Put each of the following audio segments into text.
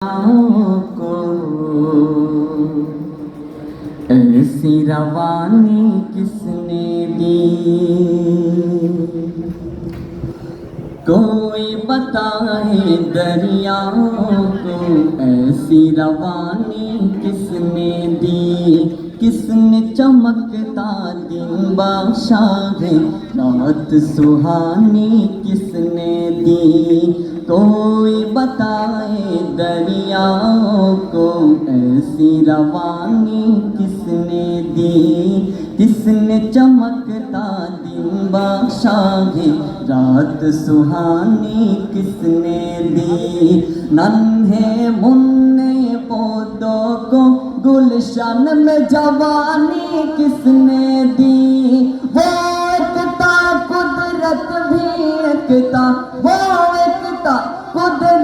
کو۔ ایسی روانی کس نے دی؟ کوئی بتائے دریا کو، ایسی روانی کس نے دی؟ کس نے چمکتا دن بادشاہ رات سہانی کس نے دی؟ کوئی بتائے دریا کو، ایسی روانی کس نے دی؟ کس نے چمکتا دن بادشاہ رات سہانی کس نے دی؟ ننھے منع پودوں کو گلشن میں جوانی کس نے دی؟ وہ قدرت بھی ایکتا وہ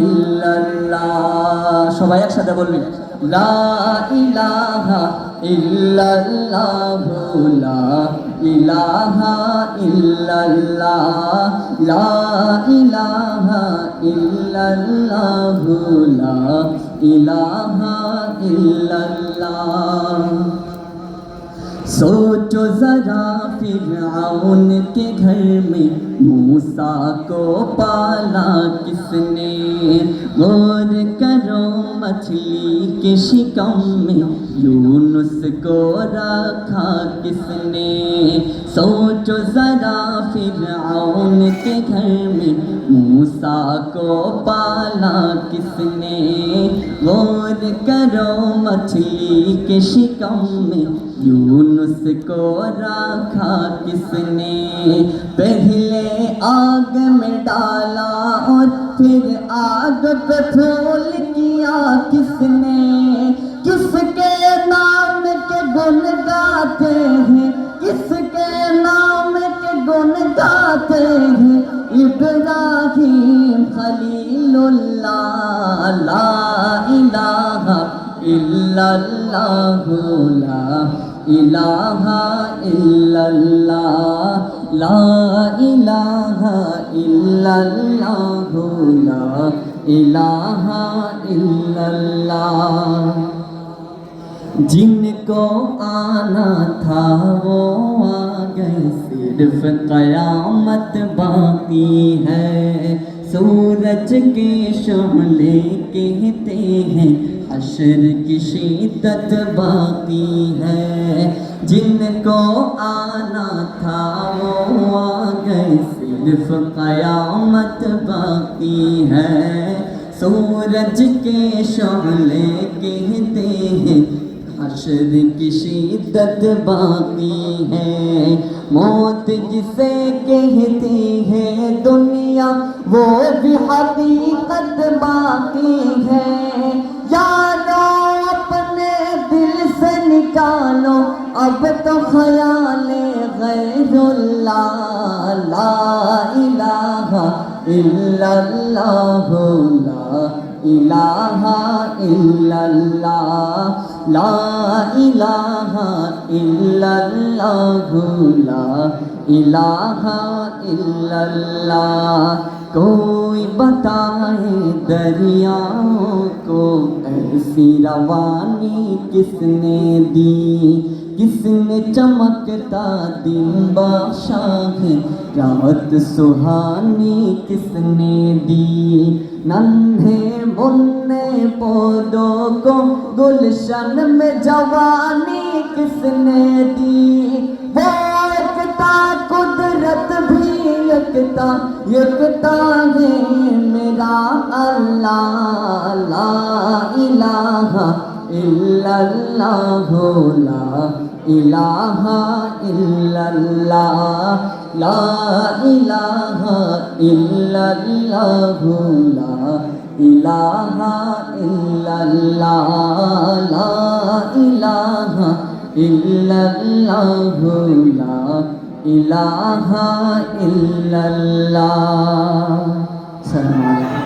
ইল্লাল্লাহ সবাই একসাথে বলবেন লা ইলাহা ইল্লাল্লাহু লা ইলাহা ইল্লাল্লাহ লা ইলাহা ইল্লাল্লাহু লা ইলাহা ইল্লাল্লাহ। সোত ذرا فرعون کے گھر میں موسیٰ کو پالا کس نے غور کرو مچھلی کے شکم میں یونس کو رکھا کس نے سوچو ذرا فرعون کے گھر میں موسیٰ کو پالا کس نے غور کرو مچھلی کے شکم میں یونس کو رکھا کس نے؟ پہلے آگ میں ڈالا اور پھر آگ پہ پھول کیا کس نے؟ کس کے نام کے گن گاتے ہیں؟ کس کے نام کے گن گاتے ہیں؟ ابراہیم خلیل اللہ، لا الہ الا اللہ، لا الہ الا اللہ لا الہ الا اللہ لا الہ الا اللہ جن کو آنا تھا وہ آ گئے صرف قیامت باقی ہے۔ سورج کے شعلے کہتے ہیں حشر کی شدت باقی ہے۔ جن کو آنا تھا وہ آ گئے صرف قیامت باقی ہے۔ سورج کے شعلے کہتے ہیں، حشر کی شدت باقی ہے۔ موت جسے کہتی ہے دنیا وہ بھی حقیقت باقی ہے۔ یارو اپنے دل سے نکالو، اب تو خیال غیر اللہ لا الہ الا اللہ، لا الہ الا اللہ، لا الہ الا اللہ، لا الہ الا اللہ۔ کوئی بتائے دریاؤں کو، ایسی روانی کس نے دی؟ کس نے چمکتا دن بادشاہ رات سہانی کس نے دی؟ ننھے منع پودوں کو گلشن میں جوانی کس نے دی؟ یکتا یکتا ہے میرا اللہ لا الہ الا اللہ لا الہ الا اللہ لا الہ الا اللہ لا الہ الا اللہ لا الہ الا اللہ لا ইলাহা ইল্লাল্লাহ। সালাম আলাইকুম।